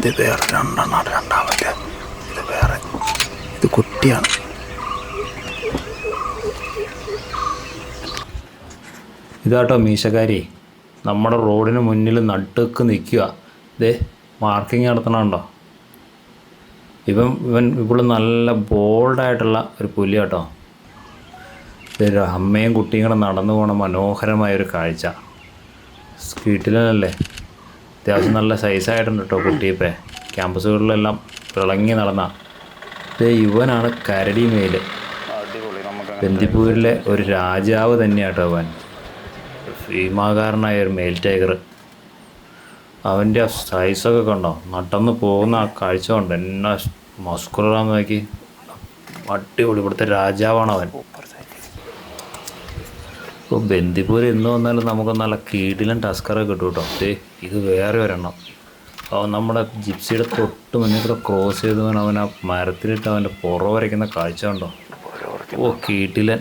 ഇത് വേറെ രണ്ടെണ്ണം രണ്ടാമത്തെ. ഇത് വേറെ. ഇത് കുട്ടിയാണ്. ഇതാട്ടോ മീശക്കാരി നമ്മുടെ റോഡിന് മുന്നിൽ നട്ടുക്ക് നിൽക്കുക. ദേ മാർക്കിംഗ് നടത്തണമുണ്ടോ ഇവൻ ഇവൻ ഇവിടെ നല്ല ബോൾഡായിട്ടുള്ള ഒരു പുലി കേട്ടോ ഇതൊരു അമ്മയും കുട്ടിയും കൂടെ നടന്നു പോകണ മനോഹരമായ ഒരു കാഴ്ച. വീട്ടിലല്ലേ അത്യാവശ്യം നല്ല സൈസായിട്ടുണ്ട് കേട്ടോ കുട്ടിയിപ്പേ. ക്യാമ്പസുകളിലെല്ലാം തിളങ്ങി നടന്ന യുവനാണ് കരടി നമുക്ക് ബന്ദിപ്പൂരിലെ ഒരു രാജാവ് തന്നെയാട്ടോ അവൻ. ഭീമാകാരനായ ഒരു മെയിൽ ടൈഗർ അവന്റെ ആ സൈസൊക്കെ കണ്ടോ? നടന്ന് പോകുന്ന ആ കാഴ്ച കൊണ്ട്? എന്നാ മസ്കുറാന്ന് നോക്കി. അടിപൊളി ഇവിടുത്തെ രാജാവാണ് അവൻ ഇപ്പോൾ ബന്ദിപ്പൂർ എന്ന് വന്നാലും നമുക്ക് നല്ല കീടിലും ടസ്കറൊക്കെ കിട്ടും കേട്ടോ. ദേ ഇത് വേറെ ഒരെണ്ണം. അവൻ നമ്മുടെ ജിപ്സിയുടെ തൊട്ട് മുന്നിൽ കൂടെ ക്രോസ് ചെയ്ത് അവൻ ആ മരത്തിലിട്ട് അവന്റെ പുറ വരയ്ക്കുന്ന കാഴ്ച ഉണ്ടോ ഓ കീട്ടിലൻ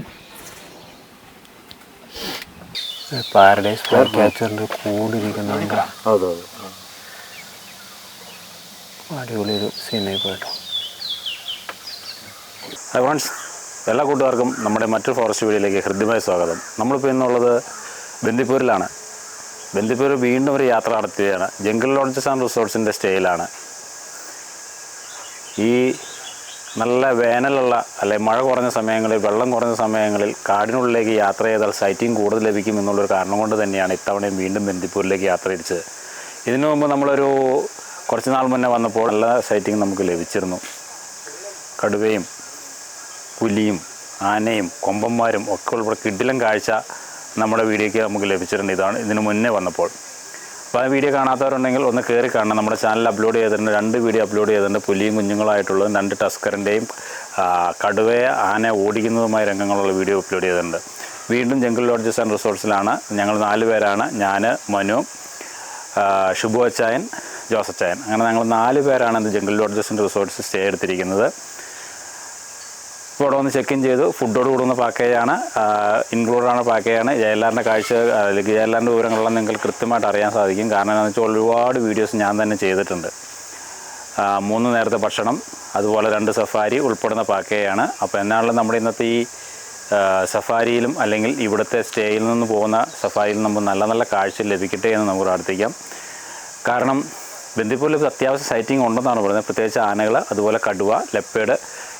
പാരഡൈസ് അടിപൊളി ഒരു സീനായി പോയിട്ടോ. എല്ലാ കൂട്ടുകാർക്കും നമ്മുടെ മറ്റൊരു ഫോറസ്റ്റ് വീഡിയോയിലേക്ക് ഹൃദ്യമായ സ്വാഗതം. നമ്മളിപ്പോൾ ഇന്നുള്ളത് ബന്ദിപ്പൂരിലാണ്. ബന്ദിപ്പൂർ വീണ്ടും ഒരു യാത്ര നടത്തുകയാണ് ജംഗിൾ ലോഡ്ജസ് ആൻഡ് റിസോർട്ട്സിന്റെ സ്റ്റേയിലാണ്. ഈ നല്ല വേനലുള്ള അല്ലെ മഴ കുറഞ്ഞ സമയങ്ങളിൽ വെള്ളം കുറഞ്ഞ സമയങ്ങളിൽ കാടിനുള്ളിലേക്ക് യാത്ര ചെയ്താൽ സൈറ്റിംഗ് കൂടുതൽ ലഭിക്കും എന്നുള്ളൊരു കാരണം കൊണ്ട് തന്നെയാണ് ഇത്തവണയും വീണ്ടും ബന്ദിപ്പൂരിലേക്ക് യാത്ര തിരിച്ചത്. ഇതിനു മുമ്പ് നമ്മളൊരു കുറച്ച് നാൾ മുന്നേ വന്നപ്പോൾ നല്ല സൈറ്റിംഗ് നമുക്ക് ലഭിച്ചിരുന്നു. കടുവയും പുലിയും ആനയും കൊമ്പന്മാരും ഒക്കെ ഉൾപ്പെടെ കിഡിലും കാഴ്ച നമ്മുടെ വീഡിയോയ്ക്ക് നമുക്ക് ലഭിച്ചിട്ടുണ്ട്. ഇതാണ് ഇതിന് മുന്നേ വന്നപ്പോൾ. അപ്പോൾ ആ വീഡിയോ കാണാത്തവരുണ്ടെങ്കിൽ ഒന്ന് കയറി കാണണം. നമ്മുടെ ചാനൽ അപ്ലോഡ് ചെയ്തിട്ടുണ്ട്. രണ്ട് വീഡിയോ അപ്ലോഡ് ചെയ്തിട്ടുണ്ട്. പുലിയും കുഞ്ഞുങ്ങളായിട്ടുള്ളതും രണ്ട് ടസ്കറിന്റെയും കടുവയെ ആന ഓടിക്കുന്നതുമായ രംഗങ്ങളുള്ള വീഡിയോ അപ്ലോഡ് ചെയ്തിട്ടുണ്ട്. വീണ്ടും ജംഗിൾ ലോഡ്ജസ് ആൻഡ് റിസോർട്ട്സിലാണ് ഞങ്ങൾ നാല് പേരാണ്. ഞാൻ മനു ഷിബു അച്ചായൻ ജോസച്ചായൻ അങ്ങനെ ഞങ്ങൾ നാല് പേരാണ് ഇത് jungle lodges and resorts stay എടുത്തിരിക്കുന്നത്. ഇപ്പോൾ ഇവിടെ വന്ന് ചെക്ക് ഇൻ ചെയ്തു. ഫുഡോട് കൂടുന്ന പാക്കേജാണ്. ഇൻക്ലൂഡാണ് പാക്കേജാണ്. ജയലാറിന്റെ കാഴ്ച അല്ലെങ്കിൽ ജയലാറിന്റെ വിവരങ്ങളെല്ലാം നിങ്ങൾക്ക് കൃത്യമായിട്ട് അറിയാൻ സാധിക്കും. കാരണം എന്താണെന്ന് വെച്ചാൽ ഒരുപാട് വീഡിയോസ് ഞാൻ തന്നെ ചെയ്തിട്ടുണ്ട്. മൂന്ന് നേരത്തെ ഭക്ഷണം അതുപോലെ രണ്ട് സഫാരി ഉൾപ്പെടുന്ന പാക്കേജാണ്. അപ്പോൾ എന്നാണല്ലോ നമ്മുടെ ഇന്നത്തെ ഈ സഫാരിയിലും അല്ലെങ്കിൽ ഇവിടുത്തെ സ്റ്റേയിൽ നിന്ന് പോകുന്ന സഫാരിയിൽ നമുക്ക് നല്ല നല്ല കാഴ്ച ലഭിക്കട്ടെ എന്ന് നമുക്ക് പ്രാർത്ഥിക്കാം. കാരണം ബന്ദിപ്പൂരിൽ അത്യാവശ്യം സൈറ്റിംഗ് ഉണ്ടെന്നാണ് പറയുന്നത്. പ്രത്യേകിച്ച് ആനകൾ അതുപോലെ കടുവ ലെപ്പേഡ്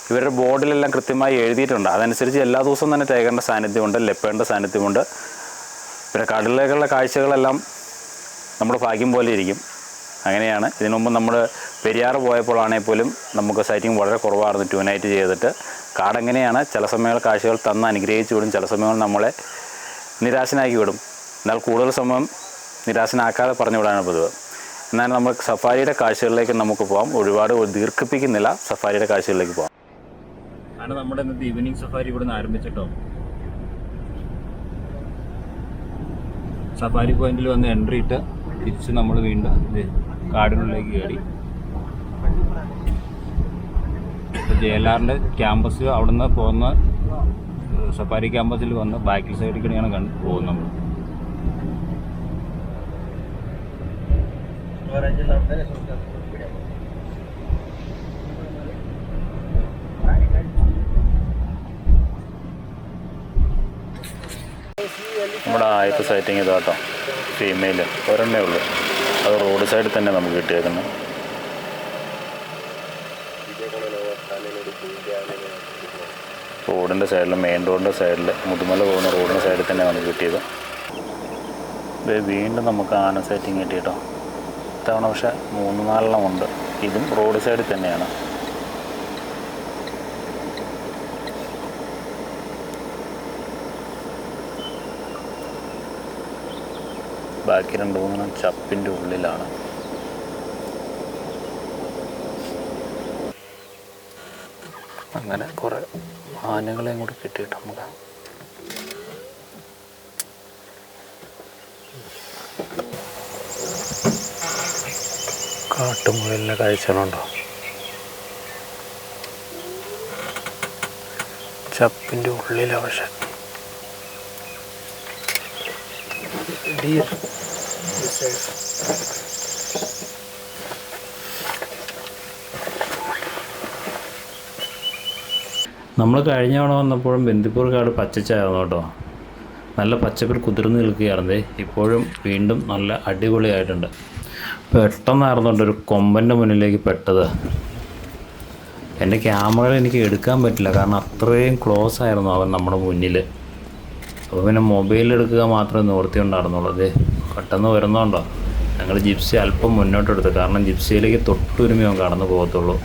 ഇവരുടെ ബോർഡിലെല്ലാം കൃത്യമായി എഴുതിയിട്ടുണ്ട്. അതനുസരിച്ച് എല്ലാ ദിവസവും തന്നെ ടൈഗറിന്റെ സാന്നിധ്യമുണ്ട് ലെപ്പേന്റെ സാന്നിധ്യമുണ്ട്. പിന്നെ കടലിലേക്കുള്ള കാഴ്ചകളെല്ലാം നമ്മുടെ ഭാഗ്യം പോലെ ഇരിക്കും. അങ്ങനെയാണ്. ഇതിനു മുമ്പ് നമ്മൾ പെരിയാർ പോയപ്പോഴാണെങ്കിൽ പോലും നമുക്ക് സൈറ്റിംഗ് വളരെ കുറവായിരുന്നു ടു നൈറ്റ് ചെയ്തിട്ട്. കാടെങ്ങനെയാണ് ചില സമയങ്ങൾ കാഴ്ചകൾ തന്ന് അനുഗ്രഹിച്ചു വിടും ചില സമയങ്ങൾ നമ്മളെ നിരാശനാക്കി വിടും. എന്നാൽ കൂടുതൽ സമയം നിരാശനാക്കാതെ പറഞ്ഞു വിടാനാണ് പതിവ്. എന്നാൽ നമ്മൾ സഫാരിയുടെ കാഴ്ചകളിലേക്ക് നമുക്ക് പോകാം. ഒരുപാട് ദീർഘിപ്പിക്കുന്നില്ല സഫാരിയുടെ കാഴ്ചകളിലേക്ക് പോകാം. ആണ് നമ്മുടെ ഇന്നത്തെ ഈവനിങ് സഫാരി ഇവിടെ നിന്ന് ആരംഭിച്ചിട്ടോ സഫാരി പോയിന്റിൽ വന്ന് എൻട്രി ഇട്ട് തിരിച്ച് നമ്മൾ വീണ്ടും കാടിനുള്ളിലേക്ക് കയറി. ജെ എൽ ആറിന്റെ ക്യാമ്പസ് അവിടെ നിന്ന് പോകുന്ന സഫാരി ക്യാമ്പസിൽ വന്ന് ബാക്കിൽ സൈഡിൽ കൂടെയാണ് കണ്ട് പോകുന്നത് നമ്മുടെ ആദ്യത്തെ സൈറ്റിങ് ഇതാട്ടോ. ഫീമെയിൽ ഒരെണ്ണേ ഉള്ളൂ. അത് റോഡ് സൈഡിൽ തന്നെ നമുക്ക് കിട്ടിയേക്കുന്നത് റോഡിന്റെ സൈഡിൽ മെയിൻ റോഡിന്റെ സൈഡിൽ മുതുമല പോകുന്ന റോഡിന്റെ സൈഡിൽ തന്നെ നമുക്ക് കിട്ടിയത്. ഇത് വീണ്ടും നമുക്ക് ആന സൈറ്റിങ് കിട്ടിയിട്ടോ ഇത്തവണ പക്ഷേ മൂന്ന് നാലെണ്ണം ഉണ്ട്. ഇതും റോഡ് സൈഡിൽ തന്നെയാണ്. ബാക്കി രണ്ട് മൂന്നെണ്ണം ചപ്പിന്റെ ഉള്ളിലാണ്. അങ്ങനെ കുറേ ആനകളെയും കൂടി കിട്ടിയിട്ട് നമുക്ക് കാട്ടുമുകളിലെ കാഴ്ചകളുണ്ടോ? ചപ്പിന്റെ ഉള്ളിലാണ് പക്ഷെ ശേഷം നമ്മൾ കഴിഞ്ഞ തവണ വന്നപ്പോഴും ബന്ദിപ്പൂർ കാട് പച്ചച്ചായിരുന്നു കേട്ടോ. നല്ല പച്ചപ്പിൽ കുതിർന്ന് നിൽക്കുകയായിരുന്നു. ഇപ്പോഴും വീണ്ടും നല്ല അടിപൊളിയായിട്ടുണ്ട്. പെട്ടെന്നായിരുന്നുണ്ട് ഒരു കൊമ്പന്റെ മുന്നിലേക്ക് പെട്ടത്. എന്റെ ക്യാമറയിൽ എനിക്ക് എടുക്കാൻ പറ്റില്ല. കാരണം അത്രയും ക്ലോസ് ആയിരുന്നു അവൻ നമ്മുടെ മുന്നിൽ അപ്പോൾ പിന്നെ മൊബൈൽ എടുക്കുക മാത്രമേ നിവർത്തി ഉണ്ടായിരുന്നുള്ളൂ പെട്ടെന്ന് വരുന്നതുകൊണ്ടോ ഞങ്ങൾ ജിപ്സി അല്പം മുന്നോട്ട് എടുത്തു കാരണം ജിപ്സിയിലേക്ക് തൊട്ടുരുമി അവൻ കടന്നു പോകത്തുള്ളൂ.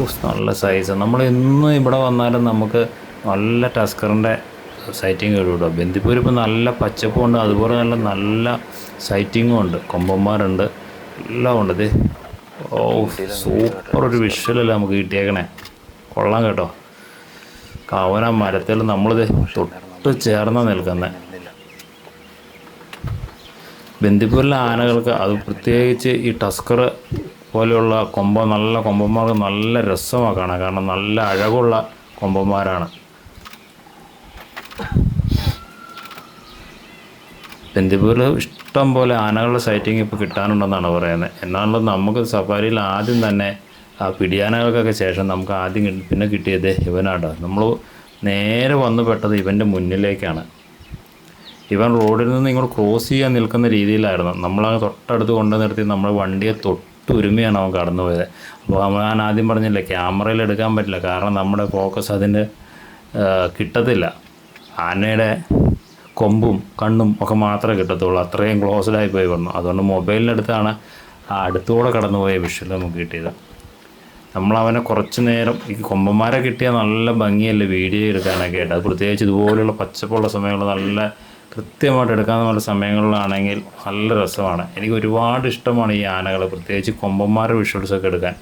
ഊസ് നല്ല സൈസ് നമ്മൾ ഇന്ന് ഇവിടെ വന്നാലും നമുക്ക് നല്ല ടസ്കറിന്റെ സൈറ്റിങ് കേട്ടോ. ബന്ദിപ്പൂർ ഇപ്പോൾ നല്ല പച്ചപ്പുണ്ട് അതുപോലെ നല്ല നല്ല സൈറ്റിങ്ങും ഉണ്ട്. കൊമ്പന്മാരുണ്ട്. എല്ലാം ഉണ്ട്. ഇത് ഓ സൂപ്പർ ഒരു വിഷ്വലല്ലേ നമുക്ക് കിട്ടിയേക്കണേ. കൊള്ളാം കേട്ടോ. കവന മരത്തിൽ നമ്മളിത് തൊട്ട് ചേർന്നാ നിൽക്കുന്നത് ബന്ദിപ്പൂരിലെ ആനകൾക്ക് അത് പ്രത്യേകിച്ച് ഈ ടസ്കർ പോലെയുള്ള കൊമ്പ നല്ല കൊമ്പന്മാർക്ക് നല്ല രസമാണ് കാണാൻ. കാരണം നല്ല അഴകുള്ള കൊമ്പന്മാരാണ്. ബന്ദിപ്പൂരിൽ ഇഷ്ടം പോലെ ആനകളുടെ സൈറ്റിംഗ് ഇപ്പോൾ കിട്ടാനുണ്ടെന്നാണ് പറയുന്നത്. എന്നാണല്ലോ നമുക്ക് സഫാരിയിൽ ആദ്യം തന്നെ ആ പിടിയാനകൾക്കൊക്കെ ശേഷം നമുക്ക് ആദ്യം പിന്നെ കിട്ടിയത് ഇവനാട്ടോ നമ്മൾ നേരെ വന്നു പെട്ടത് ഇവന്റെ മുന്നിലേക്കാണ്. ഇവൻ റോഡിൽ നിന്ന് ഇങ്ങോട്ട് ക്രോസ് ചെയ്യാൻ നിൽക്കുന്ന രീതിയിലായിരുന്നു. നമ്മളങ്ങ് തൊട്ടടുത്ത് കൊണ്ടു നിർത്തി നമ്മൾ വണ്ടിയെ തൊട്ട് ഒരുമയാണ് അവൻ കടന്നു പോയത്. അപ്പോൾ ഞാൻ ആദ്യം പറഞ്ഞില്ല ക്യാമറയിൽ എടുക്കാൻ പറ്റില്ല. കാരണം നമ്മുടെ ഫോക്കസ് അതിന് കിട്ടത്തില്ല. ആനയുടെ കൊമ്പും കണ്ണും ഒക്കെ മാത്രമേ കിട്ടത്തുള്ളൂ. അത്രയും ക്ലോസ്ഡായി പോയി വന്നു. അതുകൊണ്ട് മൊബൈലിനടുത്താണ് ആ അടുത്തുകൂടെ കടന്നുപോയ വിഷ്വൽ നമുക്ക് കിട്ടിയത്. നമ്മളവനെ കുറച്ച് നേരം ഈ കൊമ്പന്മാരെ കിട്ടിയാൽ നല്ല ഭംഗിയല്ലേ വീഡിയോ എടുക്കാനൊക്കെ ആയിട്ട്? അത് പ്രത്യേകിച്ച് ഇതുപോലെയുള്ള പച്ചപ്പുള്ള സമയങ്ങൾ നല്ല കൃത്യമായിട്ട് എടുക്കാൻ നല്ല സമയങ്ങളിലാണെങ്കിൽ നല്ല രസമാണ്. എനിക്ക് ഒരുപാട് ഇഷ്ടമാണ് ഈ ആനകൾ പ്രത്യേകിച്ച് കൊമ്പന്മാരുടെ വിഷ്വൽസ് ഒക്കെ എടുക്കാൻ.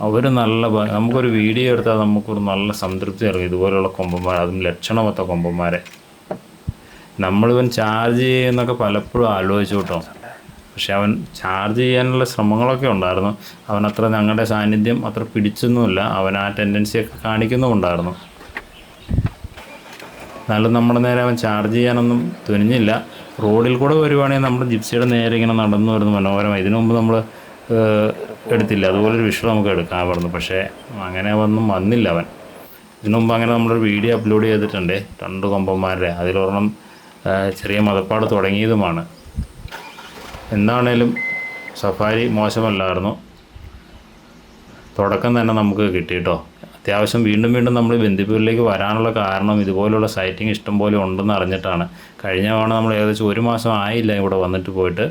അവർ നല്ല നമുക്കൊരു വീഡിയോ എടുത്താൽ നമുക്കൊരു നല്ല സംതൃപ്തി ഇറങ്ങും. ഇതുപോലെയുള്ള കൊമ്പന്മാർ അതും ലക്ഷണമൊത്ത കൊമ്പന്മാരെ. നമ്മളിവൻ ചാർജ് ചെയ്യുന്നൊക്കെ പലപ്പോഴും ആലോചിച്ചു കേട്ടോ. പക്ഷെ അവൻ ചാർജ് ചെയ്യാനുള്ള ശ്രമങ്ങളൊക്കെ ഉണ്ടായിരുന്നു. അവനത്ര ഞങ്ങളുടെ സാന്നിധ്യം അത്ര പിടിച്ചൊന്നുമില്ല. അവൻ ആ ടെൻഡൻസിയൊക്കെ കാണിക്കുന്നുമുണ്ടായിരുന്നു. എന്നാലും നമ്മുടെ നേരെ അവൻ ചാർജ് ചെയ്യാനൊന്നും തുനിഞ്ഞില്ല. റോഡിൽ കൂടെ വരുവാണെങ്കിൽ നമ്മുടെ ജിപ്സിയുടെ നേരെ ഇങ്ങനെ നടന്നു വരുന്നു മനോഹരമായി. ഇതിനു മുമ്പ് നമ്മൾ എടുത്തില്ല. അതുപോലൊരു വിഷ്വൽ നമുക്ക് എടുക്കാൻ പറഞ്ഞു പക്ഷേ അങ്ങനെ ഒന്നും വന്നില്ല അവൻ. ഇതിനു മുമ്പ് അങ്ങനെ നമ്മളൊരു വീഡിയോ അപ്ലോഡ് ചെയ്തിട്ടുണ്ട്. രണ്ട് കൊമ്പന്മാരുടെ. അതിലൊരെണ്ണം ചെറിയ മതപ്പാട് തുടങ്ങിയതുമാണ്. എന്താണേലും സഫാരി മോശമല്ലായിരുന്നു. തുടക്കം തന്നെ നമുക്ക് കിട്ടി കേട്ടോ. അത്യാവശ്യം വീണ്ടും വീണ്ടും നമ്മൾ ബന്ദിപ്പൂരിലേക്ക് വരാനുള്ള കാരണം ഇതുപോലുള്ള സൈറ്റിംഗ് ഇഷ്ടം പോലെ ഉണ്ടെന്ന് അറിഞ്ഞിട്ടാണ്. കഴിഞ്ഞ തവണ നമ്മൾ ഏകദേശം ഒരു മാസം ആയില്ല ഇവിടെ വന്നിട്ട് പോയിട്ട്.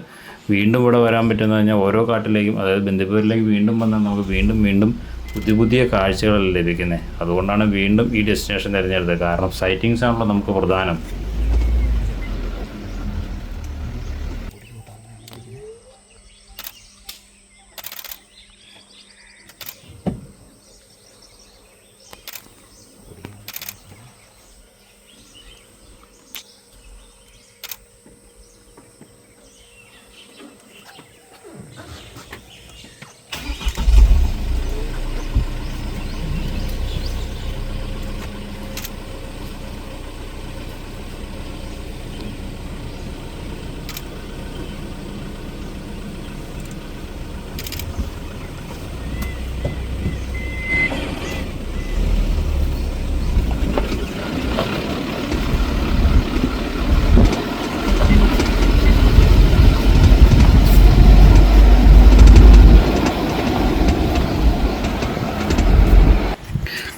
വീണ്ടും ഇവിടെ വരാൻ പറ്റുന്ന കഴിഞ്ഞാൽ ഓരോ കാട്ടിലേക്കും അതായത് ബന്ദിപ്പൂരിലേക്ക് വീണ്ടും വന്നാൽ നമുക്ക് വീണ്ടും വീണ്ടും പുതിയ പുതിയ കാഴ്ചകളല്ല ലഭിക്കുന്നത് അതുകൊണ്ടാണ് വീണ്ടും ഈ ഡെസ്റ്റിനേഷൻ തിരഞ്ഞെടുത്തത്. കാരണം സൈറ്റിങ്സ് ആണല്ലോ നമുക്ക് പ്രധാനം.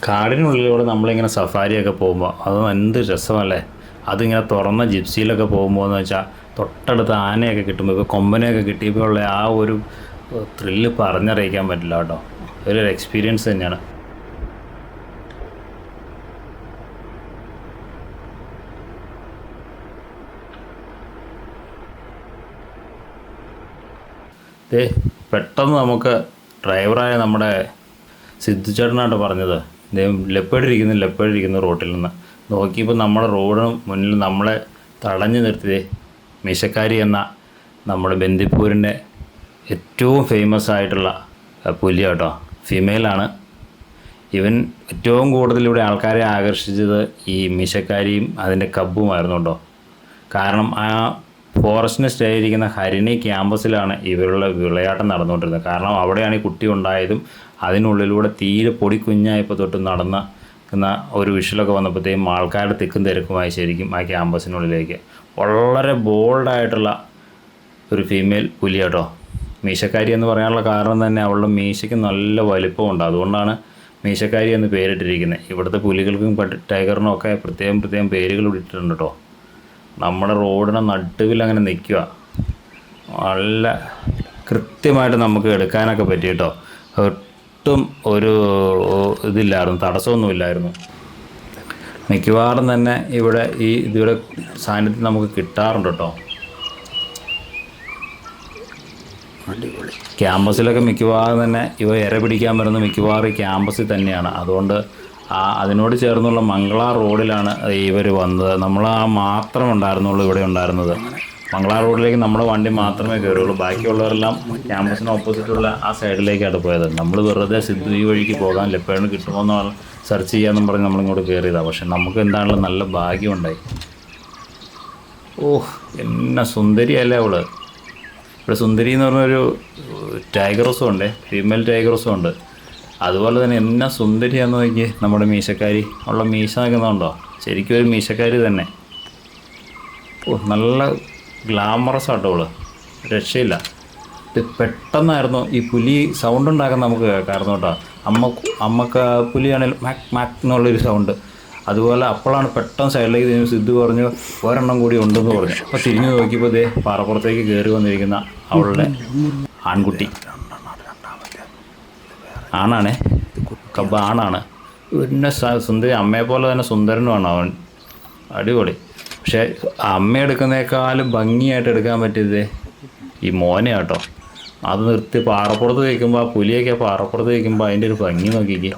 കാടിനുള്ളിലൂടെ നമ്മളിങ്ങനെ സഫാരിയൊക്കെ പോകുമ്പോൾ അത് എന്ത് രസമല്ലേ അതിങ്ങനെ തുറന്ന ജിപ്സിയിലൊക്കെ പോകുമ്പോൾ എന്ന് വെച്ചാൽ തൊട്ടടുത്ത് ആനയൊക്കെ കിട്ടുമ്പോൾ ഇപ്പോൾ കൊമ്പനെയൊക്കെ കിട്ടിയപ്പോൾ ഉള്ള ആ ഒരു ത്രില്ല് പറഞ്ഞറിയിക്കാൻ പറ്റില്ല കേട്ടോ. ഒരു എക്സ്പീരിയൻസ് തന്നെയാണ്. ദേ പെട്ടെന്ന് നമുക്ക് ഡ്രൈവറായ നമ്മുടെ സിദ്ധു ചേട്ടനായിട്ട് പറഞ്ഞത്. ലെപ്പേടിരിക്കുന്നു ലെപ്പേടിരിക്കുന്നു റോട്ടിൽ നിന്ന്. നോക്കിയപ്പോൾ നമ്മുടെ റോഡിന് മുന്നിൽ നമ്മളെ തടഞ്ഞു നിർത്തിയേ മീശക്കാരി എന്ന നമ്മുടെ ബന്ദിപ്പൂരിന്റെ ഏറ്റവും ഫേമസ് ആയിട്ടുള്ള പുലി കേട്ടോ. ഫീമെയിലാണ് ഇവൻ ഏറ്റവും കൂടുതൽ ഇവിടെ ആൾക്കാരെ ആകർഷിച്ചത് ഈ മീശക്കാരിയും അതിന്റെ കബ്ബുമായിരുന്നു കേട്ടോ. കാരണം ആ ഫോറസ്റ്റിന് സ്റ്റേ ചെയ്തിരിക്കുന്ന ഹരിണി ക്യാമ്പസിലാണ് ഇവരുടെ വിളയാട്ടം നടന്നുകൊണ്ടിരുന്നത്. കാരണം അവിടെയാണ് ഈ കുട്ടി ഉണ്ടായതും അതിനുള്ളിലൂടെ തീരെ പൊടി കുഞ്ഞായപ്പോൾ തൊട്ട് നടന്ന എന്ന ഒരു വിഷലൊക്കെ വന്നപ്പോഴത്തേക്കും ആൾക്കാരുടെ തിക്കും തിരക്കുമായി ശരിക്കും ആ ക്യാമ്പസിനുള്ളിലേക്ക്. വളരെ ബോൾഡായിട്ടുള്ള ഒരു ഫീമെയിൽ പുലി കേട്ടോ. മീശക്കാരി എന്ന് പറയാനുള്ള കാരണം തന്നെ അവളുടെ മീശയ്ക്ക് നല്ല വലിപ്പമുണ്ട്. അതുകൊണ്ടാണ് മീശക്കാരി എന്ന് പേരിട്ടിരിക്കുന്നത്. ഇവിടുത്തെ പുലികൾക്കും ടൈഗറിനും ഒക്കെ പ്രത്യേകം പ്രത്യേകം പേരുകൾ ഇട്ടിട്ടുണ്ട് കേട്ടോ. നമ്മുടെ റോഡിനെ നടുവിൽ അങ്ങനെ നിൽക്കുക. നല്ല കൃത്യമായിട്ട് നമുക്ക് എടുക്കാനൊക്കെ പറ്റി കേട്ടോ. ഒട്ടും ഒരു ഇതില്ലായിരുന്നു തടസ്സമൊന്നുമില്ലായിരുന്നു മിക്കവാറും തന്നെ ഇവിടെ ഈ ഇതിവിടെ സാന്നിധ്യം നമുക്ക് കിട്ടാറുണ്ട് കേട്ടോ. ക്യാമ്പസിലൊക്കെ മിക്കവാറും തന്നെ ഇവ ഇര പിടിക്കാൻ വരുന്ന മിക്കവാറും ഈ ക്യാമ്പസിൽ തന്നെയാണ്. അതുകൊണ്ട് ആ അതിനോട് ചേർന്നുള്ള മംഗള റോഡിലാണ് ഇവർ വന്നത്. നമ്മൾ ആ മാത്രം ഉണ്ടായിരുന്നുള്ളൂ ഇവിടെ ഉണ്ടായിരുന്നത്. മംഗള റോഡിലേക്ക് നമ്മുടെ വണ്ടി മാത്രമേ കയറുള്ളൂ ബാക്കിയുള്ളവരെല്ലാം ക്യാമ്പസിന് ഓപ്പോസിറ്റുള്ള ആ സൈഡിലേക്കാണ് പോയത്. നമ്മൾ വെറുതെ സിദ്ധു ഈ വഴിക്ക് പോകാൻ ലെപ്പേണ് കിട്ടുമോ എന്ന് സെർച്ച് ചെയ്യാമെന്നും പറഞ്ഞ് നമ്മളിങ്ങോട്ട് കയറിയതാണ് പക്ഷെ നമുക്ക് എന്താണല്ലോ നല്ല ഭാഗ്യമുണ്ടായി. ഓഹ് എന്നെ സുന്ദരിയല്ലേ അവൾ? ഇവിടെ സുന്ദരി എന്ന് പറഞ്ഞൊരു ടൈഗറസും ഉണ്ട്. ഫീമെയിൽ ടൈഗറസും ഉണ്ട്. അതുപോലെ തന്നെ എന്നാ സുന്ദരിയാന്ന് നോക്കി നമ്മുടെ മീശക്കാരി ഉള്ള മീശ നിൽക്കുന്നുണ്ടോ? ശരിക്കും ഒരു മീശക്കാരി തന്നെ. ഓ നല്ല ഗ്ലാമറസ് ആട്ടോ അവൾ. രക്ഷയില്ല. ഇത് പെട്ടെന്നായിരുന്നു ഈ പുലി സൗണ്ട് ഉണ്ടാക്കുന്ന നമുക്ക് കേൾക്കാമായിരുന്നു കേട്ടോ. അമ്മ അമ്മയ്ക്ക് പുലിയാണെങ്കിൽ മാക് മാക് എന്നുള്ളൊരു സൗണ്ട് അതുപോലെ അപ്പോഴാണ് പെട്ടെന്ന് സൈഡിലേക്ക് തിരിഞ്ഞ് സിദ്ധു പറഞ്ഞു ഒരെണ്ണം കൂടി ഉണ്ടെന്ന് പറഞ്ഞു. അപ്പോൾ തിരിഞ്ഞു നോക്കിയപ്പോൾ ഇതേ പാറപ്പുറത്തേക്ക് കയറി വന്നിരിക്കുന്ന അവളുടെ ആൺകുട്ടി. ആണാണേ? കബ ആണാണ്. പിന്നെ സുന്ദരി അമ്മയെ പോലെ തന്നെ സുന്ദരനുമാണ് അവൻ. അടിപൊളി. പക്ഷേ അമ്മ എടുക്കുന്നേക്കാളും ഭംഗിയായിട്ട് എടുക്കാൻ പറ്റിയത് ഈ മോനെ കേട്ടോ അത് നിർത്തി പാറപ്പുറത്ത് വയ്ക്കുമ്പോൾ ആ പുലിയൊക്കെ പാറപ്പുറത്ത് വയ്ക്കുമ്പോൾ അതിന്റെ ഒരു ഭംഗി നോക്കിക്കേ.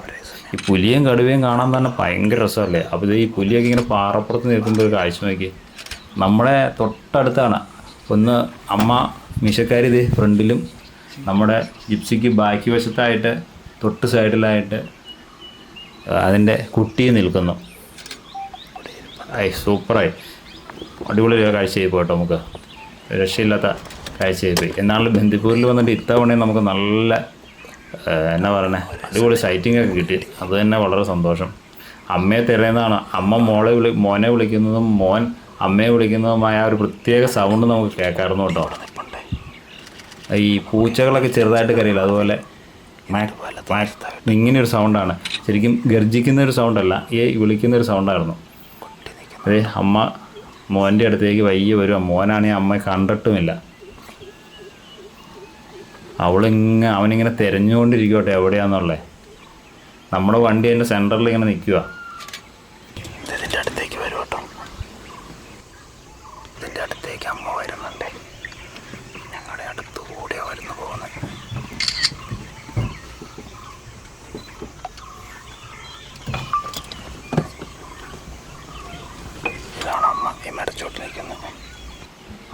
ഈ പുലിയും കടുവയും കാണാൻ തന്നെ ഭയങ്കര രസമല്ലേ? അപ്പോൾ ഈ പുലിയൊക്കെ ഇങ്ങനെ പാറപ്പുറത്ത് നിൽക്കുമ്പോൾ ഒരു കാഴ്ച നോക്കി. നമ്മുടെ തൊട്ടടുത്താണ്. ഒന്ന് അമ്മ മീശക്കാരി ഇത് ഫ്രണ്ടിലും നമ്മുടെ ജിപ്സിക്ക് ബാക്കി വശത്തായിട്ട് തൊട്ട് സൈഡിലായിട്ട് അതിന്റെ കുട്ടി നിൽക്കുന്നു. സൂപ്പറായി. അടിപൊളി കാഴ്ചയായി പോട്ടോ നമുക്ക്. രക്ഷയില്ലാത്ത കാഴ്ചയായി പോയി. എന്നാലും ബന്ദിപ്പൂരിൽ വന്നിട്ട് ഇത്തവണയും നമുക്ക് നല്ല എന്നാ പറയണേ അടിപൊളി സൈറ്റിംഗ് ഒക്കെ കിട്ടി. അത് തന്നെ വളരെ സന്തോഷം. അമ്മയെ തിരയുന്നതാണ്. അമ്മ മോളെ വിളി മോനെ വിളിക്കുന്നതും മോൻ അമ്മയെ വിളിക്കുന്നതുമായ ഒരു പ്രത്യേക സൗണ്ട് നമുക്ക് കേൾക്കാറുണ്ട് കേട്ടോ. ഈ പൂച്ചകളൊക്കെ ചെറുതായിട്ട് കരയില്ല. അതുപോലെ ഇങ്ങനെ ഒരു സൗണ്ടാണ് ശരിക്കും ഗർജിക്കുന്ന ഒരു സൗണ്ടല്ല ഈ വിളിക്കുന്ന ഒരു സൗണ്ടായിരുന്നു അതെ അമ്മ മോന്റെ അടുത്തേക്ക് വയ്യ വരും മോനാണെങ്കിൽ അമ്മയെ കണ്ടിട്ടുമില്ല. അവളിങ്ങനെ അവനിങ്ങനെ തിരഞ്ഞുകൊണ്ടിരിക്കട്ടെ എവിടെയാന്നുള്ളേ. നമ്മുടെ വണ്ടി അതിന്റെ സെന്ററിൽ ഇങ്ങനെ നിൽക്കുക ഇതിന്റെ അടുത്തേക്ക് വരും കേട്ടോ ഇതിന്റെ അടുത്തേക്ക് അമ്മ വരുന്നുണ്ട് ഞങ്ങളുടെ അടുത്തുകൂടെ വരുന്നു പോകുന്നത് ഇതാണ് അമ്മ ഈ മരച്ചോട്ട് നിൽക്കുന്നത്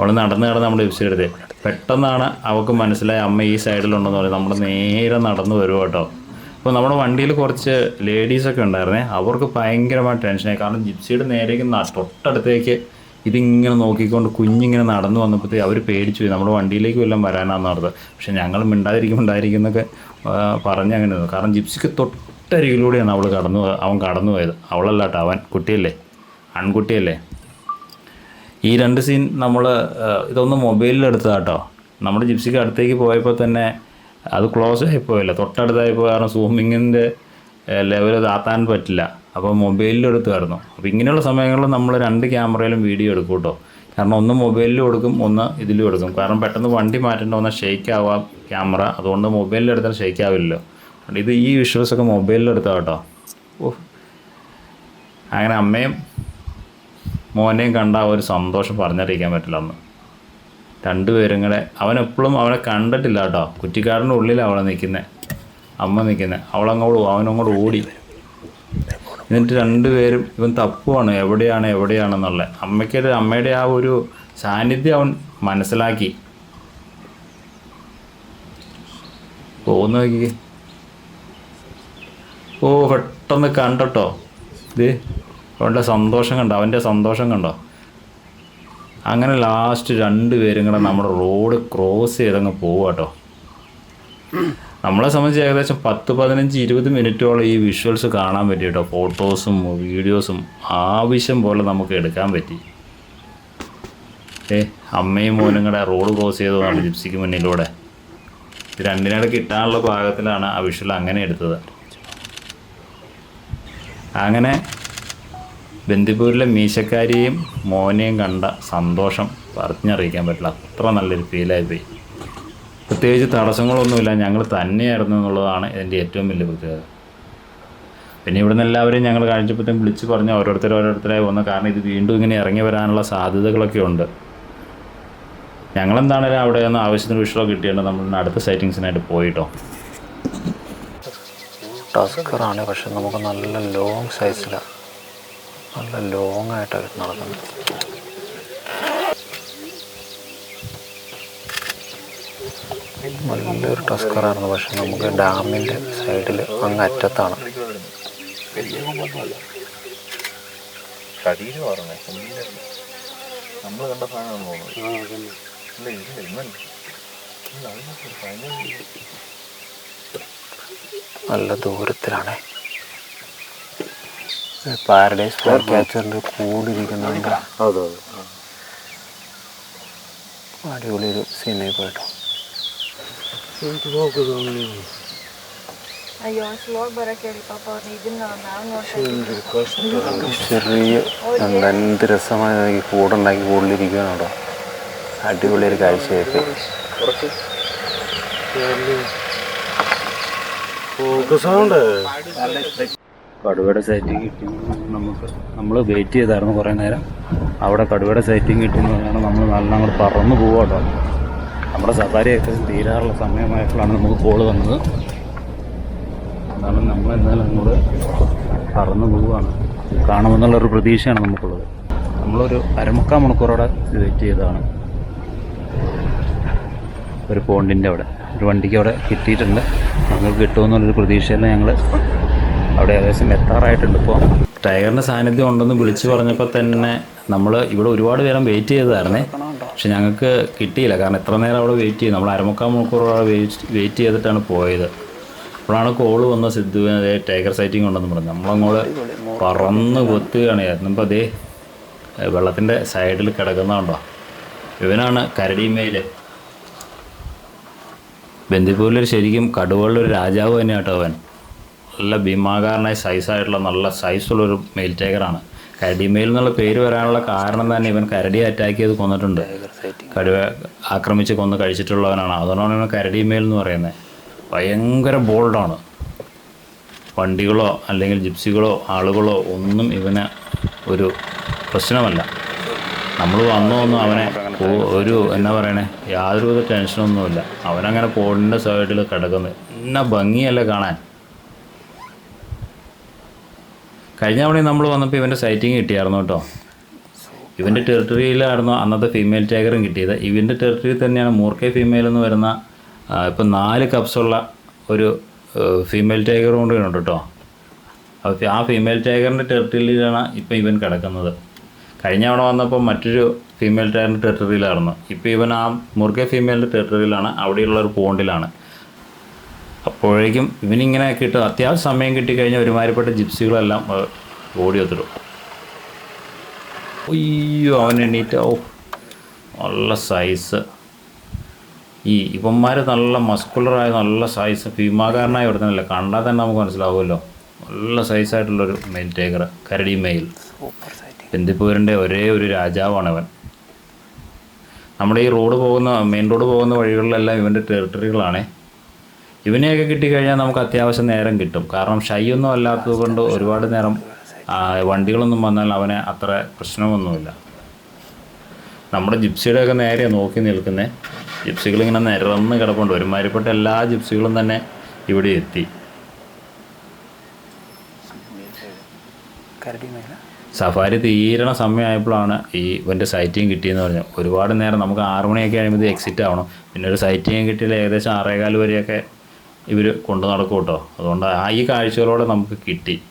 അവൾ നടന്ന് നടന്ന് നമ്മുടെ വിസിലെടുത്ത് പെട്ടെന്നാണ് അവൾക്ക് മനസ്സിലായി അമ്മ ഈ സൈഡിലുണ്ടെന്ന് പറയും നമ്മൾ നേരെ നടന്ന് വരും കേട്ടോ. അപ്പോൾ നമ്മുടെ വണ്ടിയിൽ കുറച്ച് ലേഡീസൊക്കെ ഉണ്ടായിരുന്നേ. അവർക്ക് ഭയങ്കരമായ ടെൻഷനായി കാരണം ജിപ്സിയുടെ നേരേക്ക് തൊട്ടടുത്തേക്ക് ഇതിങ്ങനെ നോക്കിക്കൊണ്ട് കുഞ്ഞിങ്ങനെ നടന്നു വന്നപ്പോഴത്തേക്ക് അവർ പേടിച്ചു പോയി നമ്മുടെ വണ്ടിയിലേക്ക് വല്ലതും വരാനാന്ന് പറഞ്ഞത്. പക്ഷേ ഞങ്ങൾ മിണ്ടാതിരിക്കും മിണ്ടാതിരിക്കുന്നൊക്കെ പറഞ്ഞ് അങ്ങനെ. കാരണം ജിപ്സിക്ക് തൊട്ടരികിലൂടെയാണ് അവൾ കടന്നു അവൻ കടന്നു പോയത്. അവളല്ലാട്ടോ അവൻ കുട്ടിയല്ലേ? ആൺകുട്ടിയല്ലേ? ഈ രണ്ട് സീൻ നമ്മൾ ഇതൊന്ന് മൊബൈലിൽ എടുത്തതാട്ടോ നമ്മുടെ ജിപ്സിക്ക് അടുത്തേക്ക് പോയപ്പോൾ തന്നെ അത് ക്ലോസ് ആയി പോയല്ലോ. തൊട്ടടുത്തായി പോയ കാരണം സൂമിങ്ങിന്റെ ലെവൽ താത്താൻ പറ്റില്ല. അപ്പോൾ മൊബൈലിൽ എടുത്തുമായിരുന്നു അപ്പോൾ ഇങ്ങനെയുള്ള സമയങ്ങളിൽ നമ്മൾ രണ്ട് ക്യാമറയിലും വീഡിയോ എടുക്കും കേട്ടോ കാരണം ഒന്ന് മൊബൈലിലും എടുക്കും ഒന്ന് ഇതിലും എടുക്കും. കാരണം പെട്ടെന്ന് വണ്ടി മാറ്റേണ്ട ഒന്ന് ഷെയ്ക്ക് ആവാം ക്യാമറ. അതുകൊണ്ട് മൊബൈലിൽ എടുത്താൽ ഷെയ്ക്ക് ആവില്ലല്ലോ ഇത് ഈ വിഷ്വൽസൊക്കെ മൊബൈലിൽ എടുത്താൽ ഓ. അങ്ങനെ അമ്മയും മോനെയും കണ്ട ആ ഒരു സന്തോഷം പറഞ്ഞറിയിക്കാൻ പറ്റില്ല അന്ന്. രണ്ടുപേരും കൂടെ അവനെപ്പോഴും അവളെ കണ്ടിട്ടില്ല കേട്ടോ. കുറ്റിക്കാരന്റെ ഉള്ളിലാണ് അവളെ നിൽക്കുന്നത് അമ്മ നിൽക്കുന്നത് അവളങ്ങോട്ട് അവനങ്ങോട്ട് ഓടി. എന്നിട്ട് രണ്ടുപേരും ഇവൻ തപ്പുവാണ്. എവിടെയാണ് എവിടെയാണെന്നുള്ളത്. അമ്മയ്ക്ക് അമ്മയുടെ ആ ഒരു സാന്നിധ്യം അവൻ മനസ്സിലാക്കി. പോകുന്ന നോക്കി ഓ പെട്ടെന്ന് കണ്ടട്ടോ. ഇത് അവന്റെ സന്തോഷം കണ്ടോ? അവന്റെ സന്തോഷം കണ്ടോ? അങ്ങനെ ലാസ്റ്റ് രണ്ട് പേരും കൂടെ നമ്മുടെ റോഡ് ക്രോസ് ചെയ്തങ്ങ് പോവുക കേട്ടോ. നമ്മളെ സംബന്ധിച്ച് ഏകദേശം പത്ത് പതിനഞ്ച് ഇരുപത് മിനിറ്റോളം ഈ വിഷ്വൽസ് കാണാൻ പറ്റി കേട്ടോ. ഫോട്ടോസും വീഡിയോസും ആവശ്യം പോലെ നമുക്ക് എടുക്കാൻ പറ്റി. ഏ അമ്മയും മോനും കൂടെ റോഡ് ക്രോസ് ചെയ്തതാണ് ജിപ്സിക്ക് മുന്നിലൂടെ. രണ്ടിനോട് കിട്ടാനുള്ള പാകത്തിലാണ് ആ വിഷ്വൽ അങ്ങനെ എടുത്തത്. അങ്ങനെ ബന്ദിപ്പൂരിലെ മീശക്കാരിയെയും മോനെയും കണ്ട സന്തോഷം പറഞ്ഞറിയിക്കാൻ പറ്റില്ല. അത്ര നല്ലൊരു ഫീലായി പോയി. പ്രത്യേകിച്ച് തടസ്സങ്ങളൊന്നുമില്ല. ഞങ്ങൾ തന്നെയായിരുന്നു എന്നുള്ളതാണ് ഇതിന്റെ ഏറ്റവും വലിയ പ്രത്യേകത. പിന്നെ ഇവിടുന്ന് എല്ലാവരെയും ഞങ്ങൾ കാഴ്ചപ്പത്തേക്കും വിളിച്ച് പറഞ്ഞ് ഓരോരുത്തർ ഓരോരുത്തരായി വന്നു കാരണം ഇത് വീണ്ടും ഇങ്ങനെ ഇറങ്ങി വരാനുള്ള സാധ്യതകളൊക്കെ ഉണ്ട്. ഞങ്ങളെന്താണേലും അവിടെ നിന്ന് ആവശ്യത്തിന് വിഷയം കിട്ടിയിട്ട് നമ്മൾ അടുത്ത സൈറ്റിങ്സിനായിട്ട് പോയിട്ടോ. ടസ്കറാണ് പക്ഷെ നമുക്ക് നല്ല ലോങ് സൈസിലാണ് നല്ല ലോങ് ആയിട്ടാണ് നടക്കുന്നത് നല്ലൊരു ടസ്കറായിരുന്നു. പക്ഷെ നമുക്ക് ഡാമിന്റെ സൈഡിൽ അങ്ങ് അറ്റത്താണ്. നല്ല ദൂരത്തിലാണ്. പാരഡൈസ് ക്യാച്ചറിന്റെ കൂടിയിരിക്കുന്നുണ്ട്. അടിപൊളി ഒരു സിനിമയിൽ പോയിട്ടോ. ചെറിയ എന്ത് രസമായ കൂടുണ്ടാക്കി കൂടുതലിരിക്കുകയാണ് അവിടെ. അടിപൊളി ഒരു കാഴ്ചയായിട്ട്. ഫോക്കസ് ആവണ്ടേ? കടുവയുടെ സൈറ്റിംഗ് കിട്ടി നമുക്ക് നമ്മൾ വെയിറ്റ് ചെയ്തായിരുന്നു കുറേ നേരം. അവിടെ കടുവയുടെ സൈറ്റിംഗ് കിട്ടിയെന്ന് പറഞ്ഞാൽ നമ്മൾ നല്ല അങ്ങോട്ട് പറന്ന് പോവാട്ടോ നമ്മുടെ സഫാരി ഏകദേശം തീരാറുള്ള സമയമായപ്പോഴാണ് നമുക്ക് കോൾ വന്നത്. എന്നാലും നമ്മൾ എന്തായാലും അങ്ങോട്ട് പറന്ന് പോവുകയാണ് കാണുമെന്നുള്ളൊരു പ്രതീക്ഷയാണ് നമുക്കുള്ളത്. നമ്മളൊരു അരമുക്കാൽ മണിക്കൂറോടെ വെയിറ്റ് ചെയ്തതാണ്. ഒരു പോണ്ടിന്റെ അവിടെ. ഒരു വണ്ടിക്ക് അവിടെ കിട്ടിയിട്ടുണ്ട്. ഞങ്ങൾക്ക് കിട്ടുമെന്നുള്ളൊരു പ്രതീക്ഷയിൽ ഞങ്ങൾ അവിടെ ഏകദേശം എത്താറായിട്ടുണ്ട് ഇപ്പോൾ ടൈഗറിന്റെ സാന്നിധ്യം ഉണ്ടെന്ന് വിളിച്ചു പറഞ്ഞപ്പോൾ തന്നെ നമ്മൾ ഇവിടെ ഒരുപാട് നേരം വെയിറ്റ് ചെയ്തതായിരുന്നേ. പക്ഷെ ഞങ്ങൾക്ക് കിട്ടിയില്ല. കാരണം എത്ര നേരം അവിടെ വെയിറ്റ് ചെയ്തു? നമ്മൾ അരമുക്കാൽ മണിക്കൂറോളം അവിടെ വെയിറ്റ് വെയിറ്റ് ചെയ്തിട്ടാണ് പോയത്. അപ്പോഴാണ് കോൾ വന്ന സിദ്ധുവിന് അതേ ടൈഗർ സൈറ്റിംഗ് ഉണ്ടെന്ന് പറഞ്ഞു നമ്മളങ്ങോട്ട് പറന്ന് കൊത്തുകയാണ് എന്നിപ്പോൾ അതേ വെള്ളത്തിന്റെ സൈഡിൽ കിടക്കുന്നതുണ്ടോ ഇവനാണ് കരടിമേൽ ബന്ദിപ്പൂരിൽ ശരിക്കും കടുവകളിലൊരു രാജാവ് തന്നെയാട്ടോ അവൻ. നല്ല ഭീമാകാരനായ സൈസായിട്ടുള്ള നല്ല സൈസുള്ളൊരു മെയിൽ ടൈഗറാണ് കരടിമേൽ എന്നുള്ള പേര് വരാനുള്ള കാരണം തന്നെ ഇവൻ കരടി അറ്റാക്ക് ചെയ്ത് കൊന്നിട്ടുണ്ട്. കടുവ ആക്രമിച്ച് കൊന്ന് കഴിച്ചിട്ടുള്ളവനാണ്. അതുകൊണ്ടാണ് ഇവൻ കരടിമേൽ എന്ന് പറയുന്നത്. ഭയങ്കര ബോൾഡാണ് വണ്ടികളോ അല്ലെങ്കിൽ ജിപ്സികളോ ആളുകളോ ഒന്നും ഇവന് ഒരു പ്രശ്നമല്ല. നമ്മൾ വന്നു വന്നു അവനെ ഒരു എന്നാ പറയണേ? യാതൊരുവിധ ടെൻഷനൊന്നുമില്ല അവനങ്ങനെ പോടിന്റെ സൈഡിൽ കിടക്കുന്നത് എന്നാ ഭംഗിയല്ലേ കാണാൻ? കഴിഞ്ഞ തവണ നമ്മൾ വന്നപ്പോൾ ഇവന്റെ സൈറ്റിങ് കിട്ടിയായിരുന്നു കേട്ടോ. ഇവന്റെ ടെറിട്ടറിയിലായിരുന്നു അന്നത്തെ ഫീമെയിൽ ടൈഗറും കിട്ടിയത്. ഇവന്റെ ടെറിട്ടറിയിൽ തന്നെയാണ് മൂർക്കെ ഫീമെയിൽ എന്ന് വരുന്ന ഇപ്പം നാല് കപ്സുള്ള ഒരു ഫീമെയിൽ ടൈഗർ കൊണ്ട് ഉണ്ട് കേട്ടോ. ആ ഫീമെയിൽ ടൈഗറിന്റെ ടെറിട്ടറിയിലാണ് ഇപ്പം ഇവൻ കിടക്കുന്നത്. കഴിഞ്ഞ തവണ വന്നപ്പോൾ മറ്റൊരു ഫീമെയിൽ ടൈഗറിന്റെ ടെറിട്ടറിയിലായിരുന്നു ഇപ്പോൾ ഇവൻ ആ മുറുകെ ഫീമെയിലിന്റെ ടെറിട്ടറിയിലാണ് അവിടെയുള്ള ഒരു പോണ്ടിലാണ് അപ്പോഴേക്കും ഇവനിങ്ങനെ കിട്ടും. അത്യാവശ്യം സമയം കിട്ടിക്കഴിഞ്ഞാൽ ഒരുമാതിരിപ്പെട്ട ജിപ്സികളെല്ലാം ഓടി ഒത്തിടും. അയ്യോ അവൻ എണീറ്റ്. ഓ നല്ല സൈസ് ഈ ഇവന്മാർ നല്ല മസ്കുലറായ നല്ല സൈസ് ഭീമാകാരനായ ഒരുത്തനല്ലേ കണ്ടാൽ തന്നെ നമുക്ക് മനസ്സിലാവുമല്ലോ. നല്ല സൈസായിട്ടുള്ളൊരു മെയിൽ ടേക്കർ കരടി മെയിൽ. ബന്ദിപ്പൂരിന്റെ ഒരേ ഒരു രാജാവാണ് അവൻ നമ്മുടെ ഈ റോഡ് പോകുന്ന മെയിൻ റോഡ് പോകുന്ന വഴികളിലെല്ലാം ഇവന്റെ ടെറിട്ടറികളാണേ ഇവനെയൊക്കെ കിട്ടിക്കഴിഞ്ഞാൽ നമുക്ക് അത്യാവശ്യം നേരം കിട്ടും. കാരണം ഷൈ ഒന്നും അല്ലാത്തത് കൊണ്ട് ഒരുപാട് നേരം വണ്ടികളൊന്നും വന്നാൽ അവനെ അത്ര പ്രശ്നമൊന്നുമില്ല. നമ്മുടെ ജിപ്സിയുടെയൊക്കെ നേരെ നോക്കി നിൽക്കുന്നേ ജിപ്സികളിങ്ങനെ നിരന്ന് കിടപ്പുണ്ട്. ഒരുമാതിരിപ്പെട്ട എല്ലാ ജിപ്സികളും തന്നെ ഇവിടെ എത്തി. സഫാരി തീരണ സമയമായപ്പോഴാണ് ഈ ഇവന്റെ സൈറ്റിങ് കിട്ടിയെന്ന് പറഞ്ഞു ഒരുപാട് നേരം നമുക്ക് ആറ് മണിയൊക്കെ കഴിയുമ്പോൾ എക്സിറ്റ് ആവണം. പിന്നെ ഒരു സൈറ്റിങ് കിട്ടിയാൽ ഏകദേശം ആറേകാൽ വരെയൊക്കെ ഇവർ കൊണ്ടു നടക്കും കേട്ടോ. അതുകൊണ്ട് ആ ഈ കാഴ്ചകളോടെ നമുക്ക് കിട്ടി.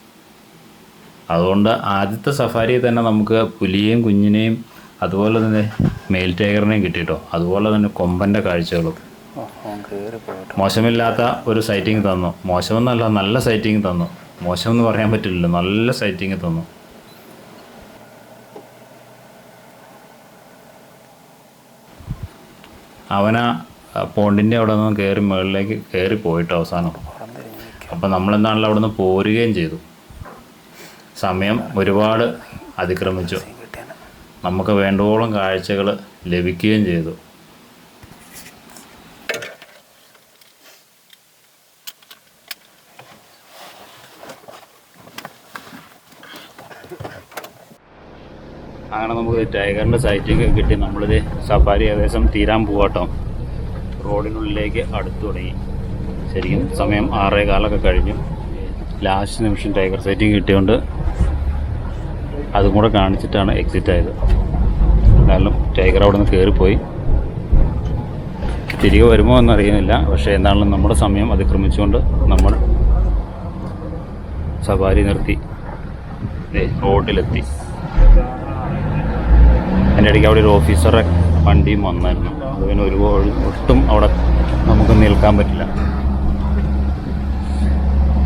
അതുകൊണ്ട് ആദ്യത്തെ സഫാരിയിൽ തന്നെ നമുക്ക് പുലിയെയും കുഞ്ഞിനെയും അതുപോലെ തന്നെ മെയിൽ ടൈഗറിനെയും കിട്ടി കേട്ടോ. അതുപോലെ തന്നെ കൊമ്പന്റെ കാഴ്ചകളും. മോശമില്ലാത്ത ഒരു സൈറ്റിംഗ് തന്നു. മോശമെന്നല്ല നല്ല സൈറ്റിംഗ് തന്നു. മോശമെന്ന് പറയാൻ പറ്റില്ലല്ലോ. നല്ല സൈറ്റിംഗ് തന്നു. അവനാ പോണ്ടിന്റെ അവിടെ നിന്ന് കയറി മുകളിലേക്ക് കയറി പോയിട്ട് അവസാനം. അപ്പം നമ്മളെന്താണല്ലോ അവിടെ നിന്ന് പോരുകയും ചെയ്തു. സമയം ഒരുപാട് അതിക്രമിച്ചു. നമുക്ക് വേണ്ടോളം കാഴ്ചകൾ ലഭിക്കുകയും ചെയ്തു. അങ്ങനെ നമുക്ക് ടൈഗറിന്റെ സൈറ്റിംഗ് കിട്ടി. നമ്മളിത് സഫാരി ഏകദേശം തീരാൻ പോവാട്ടോ. റോഡിനുള്ളിലേക്ക് അടുത്തു തുടങ്ങി. ശരിക്കും സമയം ആറേ കാലൊക്കെ കഴിഞ്ഞു. ലാസ്റ്റ് നിമിഷം ടൈഗർ സൈറ്റിംഗ് കിട്ടിയോണ്ട് അതും കൂടെ കാണിച്ചിട്ടാണ് എക്സിറ്റ് ആയത്. കാരണം ടൈഗർ അവിടെ നിന്ന് കയറിപ്പോയി തിരികെ വരുമോ എന്നറിയുന്നില്ല. പക്ഷേ എന്താണെങ്കിലും നമ്മുടെ സമയം അതിക്രമിച്ചുകൊണ്ട് നമ്മൾ സവാരി നിർത്തി. റോഡിലെത്തി. എന്റെ ഇടയ്ക്ക് അവിടെ ഒരു ഓഫീസറെ വണ്ടിയും വന്നായിരുന്നു. അത് പിന്നെ ഒരുപാട് ഒട്ടും അവിടെ നമുക്ക് നിൽക്കാൻ പറ്റില്ല.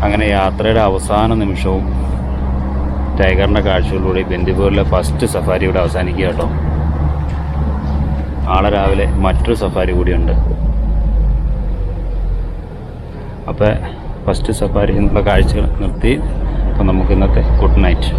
അങ്ങനെ യാത്രയുടെ അവസാന നിമിഷവും ടൈഗറിന്റെ കാഴ്ചകളിലൂടെ ബന്ദിപ്പൂരിലെ ഫസ്റ്റ് സഫാരി ഇവിടെ അവസാനിക്കുക കേട്ടോ. നാളെ രാവിലെ മറ്റൊരു സഫാരി കൂടിയുണ്ട്. അപ്പോൾ ഫസ്റ്റ് സഫാരി എന്നുള്ള കാഴ്ചകൾ നിർത്തി. അപ്പം നമുക്ക് ഇന്നത്തെ ഗുഡ് നൈറ്റ്